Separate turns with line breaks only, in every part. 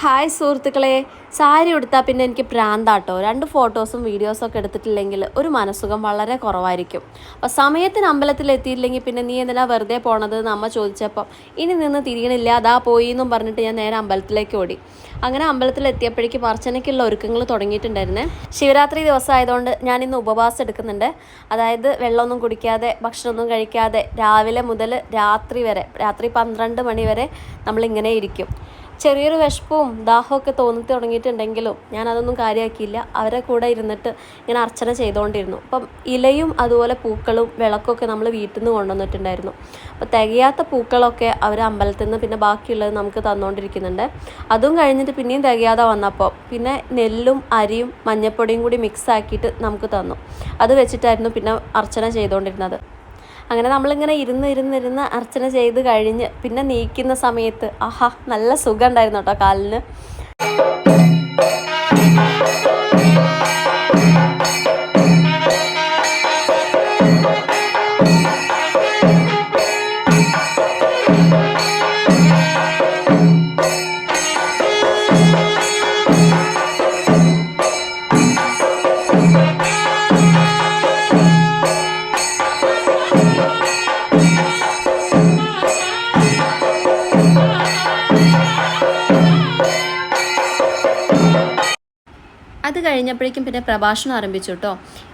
Hi സുഹൃത്തുക്കളെ സാരി ഉടുത്താൽ പിന്നെ എനിക്ക് പ്രാന്താട്ടോ. രണ്ട് ഫോട്ടോസും വീഡിയോസും ഒക്കെ എടുത്തിട്ടില്ലെങ്കിൽ ഒരു മനസ്സുഖം വളരെ കുറവായിരിക്കും. അപ്പോൾ സമയത്തിന് അമ്പലത്തിൽ എത്തിയില്ലെങ്കിൽ പിന്നെ നീ എന്തിനാ വെറുതെ പോണത് എന്ന് അമ്മ ചോദിച്ചപ്പം ഇനി നിന്ന് തിരിയണില്ല അതാ പോയി എന്നും പറഞ്ഞിട്ട് ഞാൻ നേരെ അമ്പലത്തിലേക്ക് ഓടി. അങ്ങനെ അമ്പലത്തിൽ എത്തിയപ്പോഴേക്കും അർച്ചനയ്ക്കുള്ള ഒരുക്കങ്ങൾ തുടങ്ങിയിട്ടുണ്ടായിരുന്നേ. ശിവരാത്രി ദിവസം ആയതുകൊണ്ട് ഞാൻ ഇന്ന് ഉപവാസം എടുക്കുന്നുണ്ട്. അതായത് വെള്ളമൊന്നും കുടിക്കാതെ ഭക്ഷണമൊന്നും കഴിക്കാതെ രാവിലെ മുതൽ രാത്രി വരെ രാത്രി പന്ത്രണ്ട് മണി വരെ നമ്മളിങ്ങനെ ഇരിക്കും. ചെറിയൊരു വിശപ്പും ദാഹമൊക്കെ തോന്നി തുടങ്ങിയിട്ടുണ്ടെങ്കിലും ഞാൻ അതൊന്നും കാര്യമാക്കിയില്ല അവരെ കൂടെ ഇരുന്നിട്ട് ഇങ്ങനെ അർച്ചന ചെയ്തുകൊണ്ടിരുന്നു. അപ്പം ഇലയും അതുപോലെ പൂക്കളും വിളക്കൊക്കെ നമ്മൾ വീട്ടിൽ നിന്ന് കൊണ്ടുവന്നിട്ടുണ്ടായിരുന്നു. അപ്പോൾ തികയാത്ത പൂക്കളൊക്കെ അവർ അമ്പലത്തിൽ നിന്ന് പിന്നെ ബാക്കിയുള്ളത് നമുക്ക് തന്നുകൊണ്ടിരിക്കുന്നുണ്ട്. അതും കഴിഞ്ഞിട്ട് പിന്നെയും തികയാതെ വന്നപ്പോൾ പിന്നെ നെല്ലും അരിയും മഞ്ഞപ്പൊടിയും കൂടി മിക്സ് ആക്കിയിട്ട് നമുക്ക് തന്നു. അത് വെച്ചിട്ടായിരുന്നു പിന്നെ അർച്ചന ചെയ്തുകൊണ്ടിരുന്നത്. അങ്ങനെ നമ്മളിങ്ങനെ ഇരുന്ന് ഇരുന്ന് ഇരുന്ന് അർച്ചന ചെയ്ത് കഴിഞ്ഞ് പിന്നെ നീക്കുന്ന സമയത്ത് ആഹാ നല്ല സുഖം ഉണ്ടായിരുന്നു കേട്ടോ കാലിന്. അത് കഴിഞ്ഞപ്പോഴേക്കും പിന്നെ പ്രഭാഷണം ആരംഭിച്ചു കേട്ടോ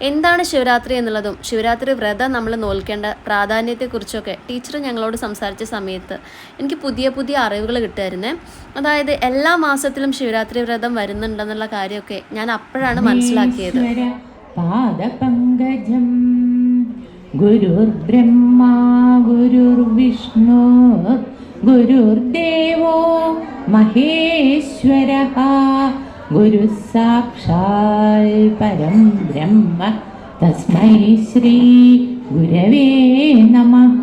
എന്താണ് ശിവരാത്രി എന്നുള്ളതും ശിവരാത്രി വ്രതം നമ്മൾ നോൽക്കേണ്ട പ്രാധാന്യത്തെക്കുറിച്ചൊക്കെ ടീച്ചർ ഞങ്ങളോട് സംസാരിച്ച സമയത്ത് എനിക്ക് പുതിയ പുതിയ അറിവുകൾ കിട്ടുമായിരുന്നേ. അതായത് എല്ലാ മാസത്തിലും ശിവരാത്രി വ്രതം വരുന്നുണ്ടെന്നുള്ള കാര്യമൊക്കെ ഞാൻ അപ്പോഴാണ് മനസ്സിലാക്കിയത്.
ഗുരുർവിഷ്ണു ഗുരുർദേവോ മഹേശ്വര. ഗുരു സാക്ഷാൽ പരം ബ്രഹ്മ. തസ്മൈ ശ്രീ ഗുരവേ നമ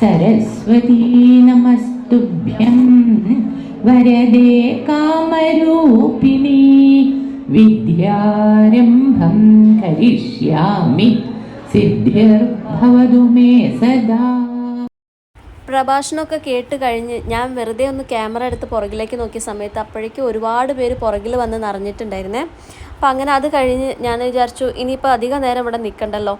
സരസ്വതീ നമസ്തുഭ്യം. വരദേ കാമരൂപിണി. വിദ്യാരംഭം കരിഷ്യാമി. സിദ്ധിർഭവതു മേ സദാ.
പ്രഭാഷണമൊക്കെ കേട്ട് കഴിഞ്ഞ് ഞാൻ വെറുതെ ഒന്ന് ക്യാമറ എടുത്ത് പുറകിലേക്ക് നോക്കിയ സമയത്ത് അപ്പോഴേക്കും ഒരുപാട് പേര് പുറകിൽ വന്ന് നിറഞ്ഞിട്ടുണ്ടായിരുന്നേ. അപ്പോൾ അങ്ങനെ അത് കഴിഞ്ഞ് ഞാൻ വിചാരിച്ചു ഇനിയിപ്പോൾ അധിക നേരം ഇവിടെ നിൽക്കണ്ടല്ലോ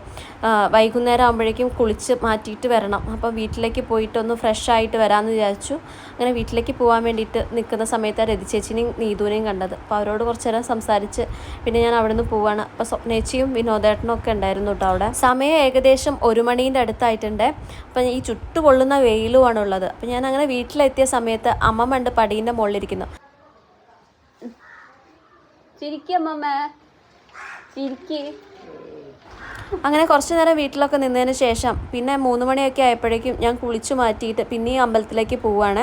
വൈകുന്നേരം ആകുമ്പോഴേക്കും കുളിച്ച് മാറ്റിയിട്ട് വരണം. അപ്പോൾ വീട്ടിലേക്ക് പോയിട്ട് ഒന്ന് ഫ്രഷ് ആയിട്ട് വരാമെന്ന് വിചാരിച്ചു. അങ്ങനെ വീട്ടിലേക്ക് പോകാൻ വേണ്ടിയിട്ട് നിൽക്കുന്ന സമയത്ത് രതി ചേച്ചിനെയും നീതുവിനെയും കണ്ടത്. അപ്പോൾ അവരോട് കുറച്ച് നേരം സംസാരിച്ച് പിന്നെ ഞാൻ അവിടെ നിന്ന് പോവാണ്. അപ്പോൾ സ്വപ്നേച്ചിയും വിനോദേട്ടനും ഒക്കെ ഉണ്ടായിരുന്നു കേട്ടോ അവിടെ. സമയം ഏകദേശം ഒരു മണീന്റെ അടുത്തായിട്ടുണ്ട്. അപ്പം ഈ ചുട്ടുപൊള്ളുന്ന വെയിലുമാണ് ഉള്ളത് അപ്പം ഞാൻ അങ്ങനെ വീട്ടിലെത്തിയ സമയത്ത് അമ്മമ്മ ഉണ്ട് പടീന്റെ മുകളിലിരിക്കുന്നു അങ്ങനെ കുറച്ചു നേരം വീട്ടിലൊക്കെ നിന്നതിന് ശേഷം പിന്നെ മൂന്ന് മണിയൊക്കെ ആയപ്പോഴേക്കും ഞാൻ കുളിച്ചു മാറ്റിയിട്ട് പിന്നെയും അമ്പലത്തിലേക്ക് പോവുകയാണ്.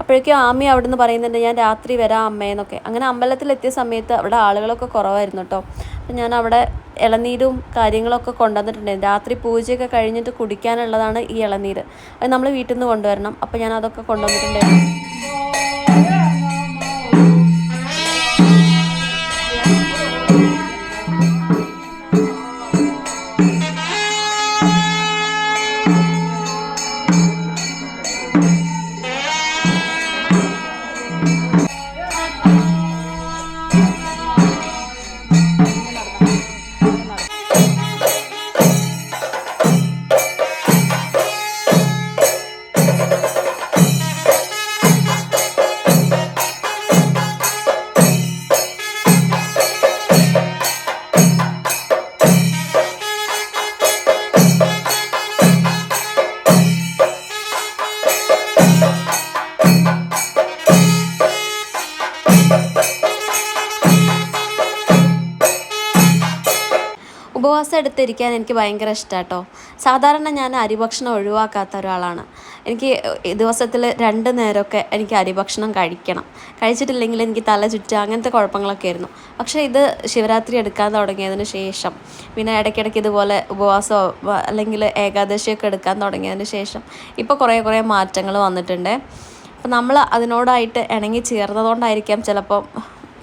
അപ്പോഴേക്കും ആമി അവിടെ നിന്ന് പറയുന്നുണ്ട് ഞാൻ രാത്രി വരാം അമ്മയെന്നൊക്കെ അങ്ങനെ അമ്പലത്തിലെത്തിയ സമയത്ത് അവിടെ ആളുകളൊക്കെ കുറവായിരുന്നു കേട്ടോ. അപ്പം ഞാൻ അവിടെ ഇളനീരും കാര്യങ്ങളൊക്കെ കൊണ്ടുവന്നിട്ടുണ്ടായിരുന്നു. രാത്രി പൂജയൊക്കെ കഴിഞ്ഞിട്ട് കുടിക്കാനുള്ളതാണ് ഈ ഇളനീര്. അത് നമ്മൾ വീട്ടിൽ നിന്ന് കൊണ്ടുവരണം. അപ്പോൾ ഞാൻ അതൊക്കെ കൊണ്ടുവന്നിട്ടുണ്ടായിരുന്നു. ഉപവാസം എടുത്തിരിക്കാൻ എനിക്ക് ഭയങ്കര ഇഷ്ടമാട്ടോ സാധാരണ ഞാൻ അരിഭക്ഷണം ഒഴിവാക്കാത്ത ഒരാളാണ്. എനിക്ക് ദിവസത്തിൽ രണ്ട് നേരമൊക്കെ എനിക്ക് അരിഭക്ഷണം കഴിക്കണം. കഴിച്ചിട്ടില്ലെങ്കിൽ എനിക്ക് തല ചുറ്റുക അങ്ങനത്തെ കുഴപ്പങ്ങളൊക്കെ ആയിരുന്നു. പക്ഷേ ഇത് ശിവരാത്രി എടുക്കാൻ തുടങ്ങിയതിന് ശേഷം പിന്നെ ഇടയ്ക്കിടയ്ക്ക് ഇതുപോലെ ഉപവാസമോ അല്ലെങ്കിൽ ഏകാദശിയൊക്കെ എടുക്കാൻ തുടങ്ങിയതിന് ശേഷം ഇപ്പോൾ കുറേ കുറേ മാറ്റങ്ങൾ വന്നിട്ടുണ്ട്. അപ്പം നമ്മൾ അതിനോടായിട്ട് ഇണങ്ങി ചേർന്നതുകൊണ്ടായിരിക്കാം ചിലപ്പം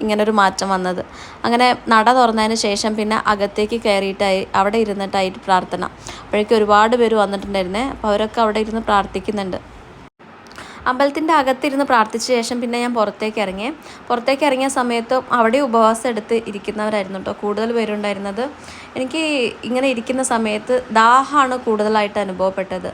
ഇങ്ങനൊരു മാറ്റം വന്നത്. അങ്ങനെ നട തുറന്നതിന് ശേഷം പിന്നെ അകത്തേക്ക് കയറിയിട്ടായി അവിടെ ഇരുന്നിട്ടായിട്ട് പ്രാർത്ഥന. അപ്പോഴേക്കും ഒരുപാട് പേര് വന്നിട്ടുണ്ടായിരുന്നേ. അപ്പോൾ അവരൊക്കെ അവിടെ ഇരുന്ന് പ്രാർത്ഥിക്കുന്നുണ്ട്. അമ്പലത്തിന്റെ അകത്തിരുന്ന് പ്രാർത്ഥിച്ച ശേഷം പിന്നെ ഞാൻ പുറത്തേക്ക് ഇറങ്ങി. പുറത്തേക്ക് ഇറങ്ങിയ സമയത്ത് അവിടെ ഉപവാസം എടുത്ത് ഇരിക്കുന്നവരായിരുന്നു കേട്ടോ കൂടുതൽ പേരുണ്ടായിരുന്നത്. എനിക്ക് ഇങ്ങനെ ഇരിക്കുന്ന സമയത്ത് ദാഹമാണ് കൂടുതലായിട്ട് അനുഭവപ്പെട്ടത്.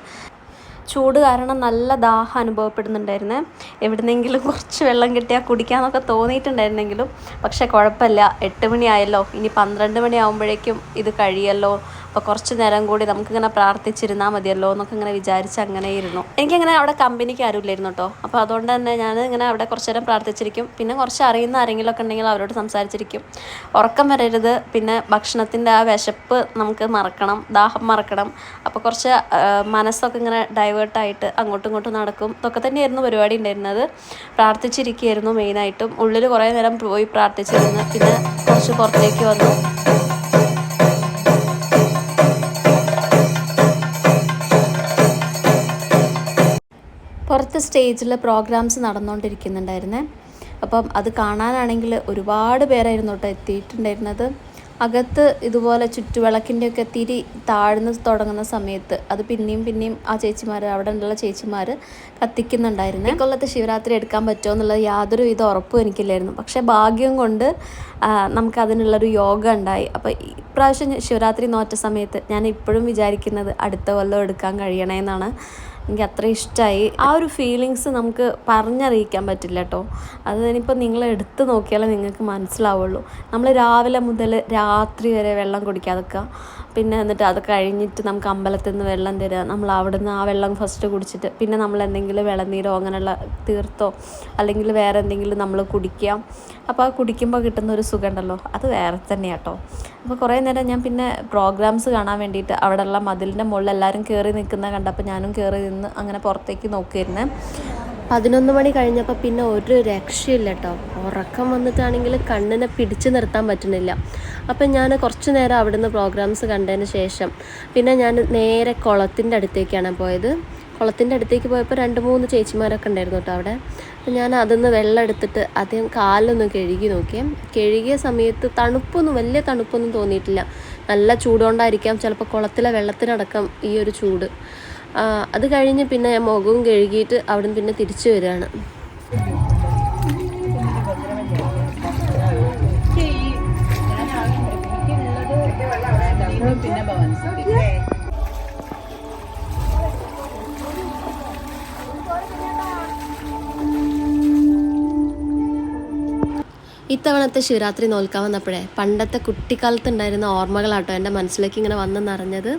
ചൂട് കാരണം നല്ല ദാഹം അനുഭവപ്പെടുന്നുണ്ടായിരുന്നു. എവിടുന്നെങ്കിലും കുറച്ച് വെള്ളം കിട്ടിയാൽ കുടിക്കാമെന്നൊക്കെ തോന്നിയിട്ടുണ്ടായിരുന്നെങ്കിലും. പക്ഷേ കുഴപ്പമില്ല. എട്ട് മണിയായല്ലോ. ഇനി പന്ത്രണ്ട് മണിയാകുമ്പോഴേക്കും ഇത് കഴിയല്ലോ. അപ്പോൾ കുറച്ച് നേരം കൂടി നമുക്കിങ്ങനെ പ്രാർത്ഥിച്ചിരുന്നാൽ മതിയല്ലോ എന്നൊക്കെ ഇങ്ങനെ വിചാരിച്ച് അങ്ങനെ ഇരുന്നു എനിക്കിങ്ങനെ അവിടെ കമ്പനിക്ക് ആരുമില്ലായിരുന്നു കേട്ടോ. അപ്പോൾ അതുകൊണ്ട് തന്നെ ഞാൻ ഇങ്ങനെ അവിടെ കുറച്ച് നേരം പ്രാർത്ഥിച്ചിരിക്കും. പിന്നെ കുറച്ച് അറിയുന്ന ആരെങ്കിലുമൊക്കെ ഉണ്ടെങ്കിൽ അവരോട് സംസാരിച്ചിരിക്കും. ഉറക്കം വരരുത്. പിന്നെ ഭക്ഷണത്തിന്റെ ആ വിശപ്പ് നമുക്ക് മറക്കണം. ദാഹം മറക്കണം. അപ്പോൾ കുറച്ച് മനസ്സൊക്കെ ഇങ്ങനെ ഡൈവേർട്ടായിട്ട് അങ്ങോട്ടും ഇങ്ങോട്ടും നടക്കും. ഇതൊക്കെ തന്നെയായിരുന്നു പരിപാടി ഉണ്ടായിരുന്നത്. പ്രാർത്ഥിച്ചിരിക്കുകയായിരുന്നു മെയിനായിട്ടും ഉള്ളിൽ കുറേ നേരം പോയി പ്രാർത്ഥിച്ചിരുന്നു. പിന്നെ കുറച്ച് പുറത്തേക്ക് വന്നു. പുറത്ത് സ്റ്റേജിൽ പ്രോഗ്രാംസ് നടന്നുകൊണ്ടിരിക്കുന്നുണ്ടായിരുന്നേ അപ്പം അത് കാണാനാണെങ്കിൽ ഒരുപാട് പേരായിരുന്നു കേട്ടോ എത്തിയിട്ടുണ്ടായിരുന്നത്. അകത്ത് ഇതുപോലെ ചുറ്റുവിളക്കിന്റെയൊക്കെ തിരി താഴ്ന്ന് തുടങ്ങുന്ന സമയത്ത് അത് പിന്നെയും പിന്നെയും ആ ചേച്ചിമാർ അവിടെ ഉള്ള ചേച്ചിമാർ കത്തിക്കുന്നുണ്ടായിരുന്നു. ഇക്കൊല്ലത്തെ കൊല്ലത്ത് ശിവരാത്രി എടുക്കാൻ പറ്റുമോ എന്നുള്ളത് യാതൊരു വിധ ഉറപ്പും എനിക്കില്ലായിരുന്നു. പക്ഷേ ഭാഗ്യം കൊണ്ട് നമുക്ക് അതിനുള്ളൊരു യോഗ ഉണ്ടായി. അപ്പോൾ ഇപ്രാവശ്യം ശിവരാത്രി നോറ്റ സമയത്ത് ഞാൻ ഇപ്പോഴും വിചാരിക്കുന്നത് അടുത്ത കൊല്ലം എടുക്കാൻ കഴിയണേ എന്നാണ് എനിക്ക് അത്ര ഇഷ്ടമായി ആ ഒരു ഫീലിങ്സ് നമുക്ക് പറഞ്ഞറിയിക്കാൻ പറ്റില്ല കേട്ടോ അത് ഇനിയിപ്പോൾ നിങ്ങൾ എടുത്ത് നോക്കിയാലേ നിങ്ങൾക്ക് മനസ്സിലാവുള്ളൂ. നമ്മൾ രാവിലെ മുതൽ രാത്രി വരെ വെള്ളം കുടിക്കാതൊക്കെ പിന്നെ എന്നിട്ട് അത് കഴിഞ്ഞിട്ട് നമുക്ക് അമ്പലത്തിൽ നിന്ന് വെള്ളം തരിക നമ്മൾ അവിടുന്ന് ആ വെള്ളം ഫസ്റ്റ് കുടിച്ചിട്ട് പിന്നെ നമ്മൾ എന്തെങ്കിലും വെള്ളനീരോ അങ്ങനെയുള്ള തീർത്തോ അല്ലെങ്കിൽ വേറെ എന്തെങ്കിലും നമ്മൾ കുടിക്കുക അപ്പോൾ ആ കുടിക്കുമ്പോൾ കിട്ടുന്ന ഒരു സുഖമുണ്ടല്ലോ അത് വേറെ തന്നെയാണ് കേട്ടോ അപ്പോൾ കുറേ നേരം ഞാൻ പിന്നെ പ്രോഗ്രാംസ് കാണാൻ വേണ്ടിയിട്ട് അവിടെയുള്ള മതിലിന്റെ മുകളിൽ എല്ലാവരും കയറി നിൽക്കുന്ന കണ്ടപ്പോൾ ഞാനും കയറി നിന്ന് അങ്ങനെ പുറത്തേക്ക് നോക്കിയിരുന്നേ. പതിനൊന്ന് മണി കഴിഞ്ഞപ്പോൾ പിന്നെ ഒരു രക്ഷയില്ല കേട്ടോ ഉറക്കം വന്നിട്ടാണെങ്കിൽ കണ്ണിനെ പിടിച്ചു നിർത്താൻ പറ്റുന്നില്ല. അപ്പം ഞാൻ കുറച്ച് നേരം അവിടുന്ന് പ്രോഗ്രാംസ് കണ്ടതിന് ശേഷം പിന്നെ ഞാൻ നേരെ കുളത്തിന്റെ അടുത്തേക്കാണ് പോയത്. കുളത്തിന്റെ അടുത്തേക്ക് പോയപ്പോൾ രണ്ട് മൂന്ന് ചേച്ചിമാരൊക്കെ ഉണ്ടായിരുന്നു കേട്ടോ അവിടെ. അപ്പം ഞാൻ അതൊന്ന് വെള്ളം എടുത്തിട്ട് ആദ്യം കാലൊന്ന് കഴുകി നോക്കിയേ കഴുകിയ സമയത്ത് തണുപ്പൊന്നും വലിയ തണുപ്പൊന്നും തോന്നിയിട്ടില്ല. നല്ല ചൂടുകൊണ്ടായിരിക്കാം ചിലപ്പോൾ കുളത്തിലെ വെള്ളത്തിനടക്കം ഈ ഒരു ചൂട്. അത് കഴിഞ്ഞ് പിന്നെ ഞാൻ മുഖവും കഴുകിയിട്ട് അവിടുന്ന് പിന്നെ തിരിച്ചു വരികയാണ്. ഇത്തവണത്തെ ശിവരാത്രി നോൽക്കാൻ വന്നപ്പോഴേ പണ്ടത്തെ കുട്ടിക്കാലത്ത് ഉണ്ടായിരുന്ന ഓർമ്മകളാട്ടോ എന്റെ മനസ്സിലേക്ക് ഇങ്ങനെ വന്ന് നിറഞ്ഞത്.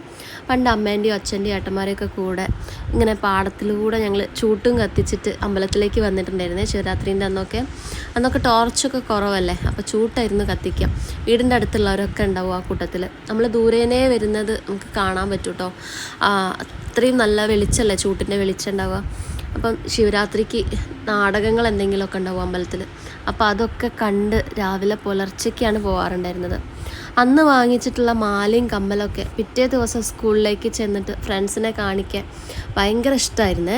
പണ്ട് അമ്മേന്റെയും അച്ഛന്റെയും ഏട്ടന്മാരെയൊക്കെ കൂടെ ഇങ്ങനെ പാടത്തിലൂടെ ഞങ്ങൾ ചൂട്ടും കത്തിച്ചിട്ട് അമ്പലത്തിലേക്ക് വന്നിട്ടുണ്ടായിരുന്നേ ശിവരാത്രീന്റെ അന്നൊക്കെ. അന്നൊക്കെ ടോർച്ചൊക്കെ കുറവല്ലേ അപ്പോൾ ചൂട്ടായിരുന്നു കത്തിക്കാം വീടിന്റെ അടുത്തുള്ളവരൊക്കെ ഉണ്ടാവും ആ കൂട്ടത്തിൽ. നമ്മൾ ദൂരേനെ വരുന്നത് നമുക്ക് കാണാൻ പറ്റൂട്ടോ. അത്രയും നല്ല വെളിച്ചമല്ലേ ചൂട്ടിന്റെ വെളിച്ചം ഉണ്ടാവുക? അപ്പം ശിവരാത്രിക്ക് നാടകങ്ങൾ എന്തെങ്കിലുമൊക്കെ ഉണ്ടാവും അമ്പലത്തിൽ. അപ്പോൾ അതൊക്കെ കണ്ട് രാവിലെ പുലർച്ചയ്ക്കാണ് പോകാറുണ്ടായിരുന്നത് അന്ന് വാങ്ങിച്ചിട്ടുള്ള മാലയും കമ്മലൊക്കെ പിറ്റേ ദിവസം സ്കൂളിലേക്ക് ചെന്നിട്ട് ഫ്രണ്ട്സിനെ കാണിക്കാൻ ഭയങ്കര ഇഷ്ടമായിരുന്നേ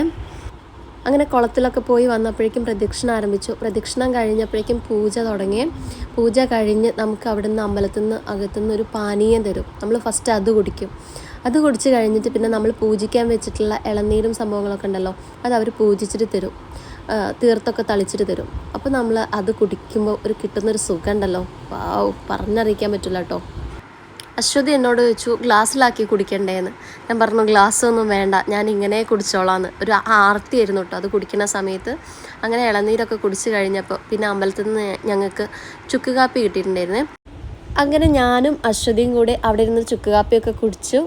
അങ്ങനെ കുളത്തിലൊക്കെ പോയി വന്നപ്പോഴേക്കും പ്രദക്ഷിണം ആരംഭിച്ചു. പ്രദക്ഷിണം കഴിഞ്ഞപ്പോഴേക്കും പൂജ തുടങ്ങി. പൂജ കഴിഞ്ഞ് നമുക്ക് അവിടെ നിന്ന് അമ്പലത്തിൽ നിന്ന് അകത്തുനിന്ന് ഒരു പാനീയം തരും. നമ്മൾ ഫസ്റ്റ് അത് കുടിക്കും. അത് കുടിച്ച് കഴിഞ്ഞിട്ട് പിന്നെ നമ്മൾ പൂജിക്കാൻ വെച്ചിട്ടുള്ള ഇളനീരും സംഭവങ്ങളൊക്കെ ഉണ്ടല്ലോ അത് അവർ പൂജിച്ചിട്ട് തരും. തീർത്തൊക്കെ തളിച്ചിട്ട് തരും. അപ്പോൾ നമ്മൾ അത് കുടിക്കുമ്പോൾ ഒരു കിട്ടുന്നൊരു സുഖം ഉണ്ടല്ലോ. പറഞ്ഞറിയിക്കാൻ പറ്റില്ല കേട്ടോ. അശ്വതി എന്നോട് ചോദിച്ചു ഗ്ലാസ്സിലാക്കി കുടിക്കണ്ടേന്ന്? ഞാൻ പറഞ്ഞു ഗ്ലാസ് ഒന്നും വേണ്ട ഞാൻ ഇങ്ങനെ കുടിച്ചോളാന്ന്. ഒരു ആർത്തിയായിരുന്നു കേട്ടോ അത് കുടിക്കുന്ന സമയത്ത്. അങ്ങനെ ഇളനീരൊക്കെ കുടിച്ച് കഴിഞ്ഞപ്പോൾ പിന്നെ അമ്പലത്തിൽ നിന്ന് ഞങ്ങൾക്ക് ചുക്ക് കാപ്പി കിട്ടിയിട്ടുണ്ടായിരുന്നേ. അങ്ങനെ ഞാനും അശ്വതിയും കൂടെ അവിടെ ഇരുന്ന് ചുക്ക് കാപ്പിയൊക്കെ കുടിച്ചു.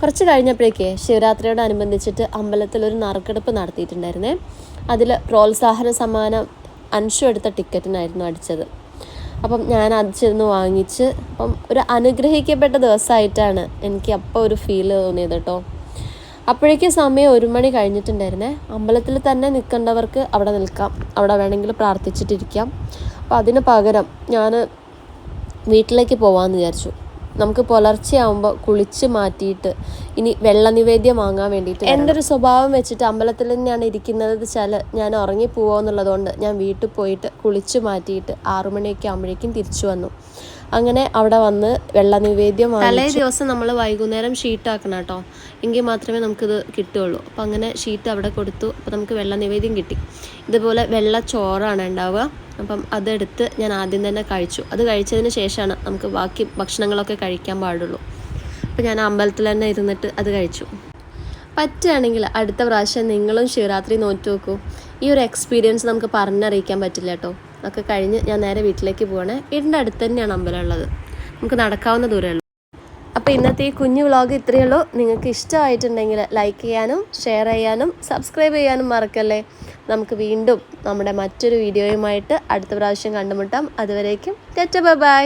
കുറച്ച് കഴിഞ്ഞപ്പോഴേക്കേ ശിവരാത്രിയോടനുബന്ധിച്ചിട്ട് അമ്പലത്തിൽ ഒരു നറുക്കെടുപ്പ് നടത്തിയിട്ടുണ്ടായിരുന്നേ. അതിൽ പ്രോത്സാഹന സമ്മാനം അൻഷു എടുത്ത ടിക്കറ്റിനായിരുന്നു അടിച്ചത്. അപ്പം ഞാൻ അത് ചെന്ന് വാങ്ങിച്ച് അപ്പം ഒരു അനുഗ്രഹിക്കപ്പെട്ട ദിവസമായിട്ടാണ് എനിക്ക് അപ്പോൾ ഒരു ഫീൽ തോന്നിയത് കേട്ടോ അപ്പോഴേക്കും സമയം ഒരു മണി കഴിഞ്ഞിട്ടുണ്ടായിരുന്നേ. അമ്പലത്തിൽ തന്നെ നിൽക്കേണ്ടവർക്ക് അവിടെ നിൽക്കാം. അവിടെ വേണമെങ്കിൽ പ്രാർത്ഥിച്ചിട്ടിരിക്കാം. അപ്പോൾ അതിന് പകരം ഞാൻ വീട്ടിലേക്ക് പോകാമെന്ന് വിചാരിച്ചു.
നമുക്ക് പുലർച്ചെ ആകുമ്പോൾ കുളിച്ച് മാറ്റിയിട്ട് ഇനി വെള്ള നിവേദ്യം വാങ്ങാൻ വേണ്ടിയിട്ട് എന്റെ ഒരു സ്വഭാവം വെച്ചിട്ട് അമ്പലത്തിൽ തന്നെയാണ് ഇരിക്കുന്നത് വെച്ചാൽ ഞാൻ ഉറങ്ങിപ്പോവോ എന്നുള്ളതുകൊണ്ട് ഞാൻ വീട്ടിൽ പോയിട്ട് കുളിച്ച് മാറ്റിയിട്ട് ആറുമണിയൊക്കെ ആകുമ്പോഴേക്കും തിരിച്ചു വന്നു. അങ്ങനെ അവിടെ വന്ന് വെള്ള നിവേദ്യം തലേ ദിവസം നമ്മൾ വൈകുന്നേരം ഷീറ്റാക്കണം കേട്ടോ. എങ്കിൽ മാത്രമേ നമുക്കിത് കിട്ടുകയുള്ളൂ. അപ്പം അങ്ങനെ ഷീറ്റ് അവിടെ കൊടുത്തു. അപ്പോൾ നമുക്ക് വെള്ള നിവേദ്യം കിട്ടി. ഇതുപോലെ വെള്ള ചോറാണ് ഉണ്ടാവുക. അപ്പം അതെടുത്ത് ഞാൻ ആദ്യം തന്നെ കഴിച്ചു. അത് കഴിച്ചതിന് ശേഷമാണ് നമുക്ക് ബാക്കി ഭക്ഷണങ്ങളൊക്കെ കഴിക്കാൻ പാടുള്ളൂ. അപ്പോൾ ഞാൻ അമ്പലത്തിൽ തന്നെ ഇരുന്നിട്ട് അത് കഴിച്ചു. പറ്റുകയാണെങ്കിൽ അടുത്ത പ്രാവശ്യം നിങ്ങളും ശിവരാത്രി നോറ്റ് നോക്കൂ. ഈ ഒരു എക്സ്പീരിയൻസ് നമുക്ക് പറഞ്ഞറിയിക്കാൻ പറ്റില്ല കേട്ടോ. ഒക്കെ കഴിഞ്ഞ് ഞാൻ നേരെ വീട്ടിലേക്ക് പോകണേ വീടിന്റെ അടുത്ത് തന്നെയാണ് അമ്പലം ഉള്ളത്. നമുക്ക് നടക്കാവുന്ന ദൂരമേ അപ്പോൾ ഇന്നത്തെ ഈ കുഞ്ഞു വ്ളോഗ് ഇത്രയേ ഉള്ളൂ. നിങ്ങൾക്ക് ഇഷ്ടമായിട്ടുണ്ടെങ്കിൽ ലൈക്ക് ചെയ്യാനും ഷെയർ ചെയ്യാനും സബ്സ്ക്രൈബ് ചെയ്യാനും മറക്കല്ലേ? നമുക്ക് വീണ്ടും നമ്മുടെ മറ്റൊരു വീഡിയോയുമായിട്ട് അടുത്ത പ്രാവശ്യം കണ്ടുമുട്ടാം. അതുവരേക്കും ബൈ ബൈ.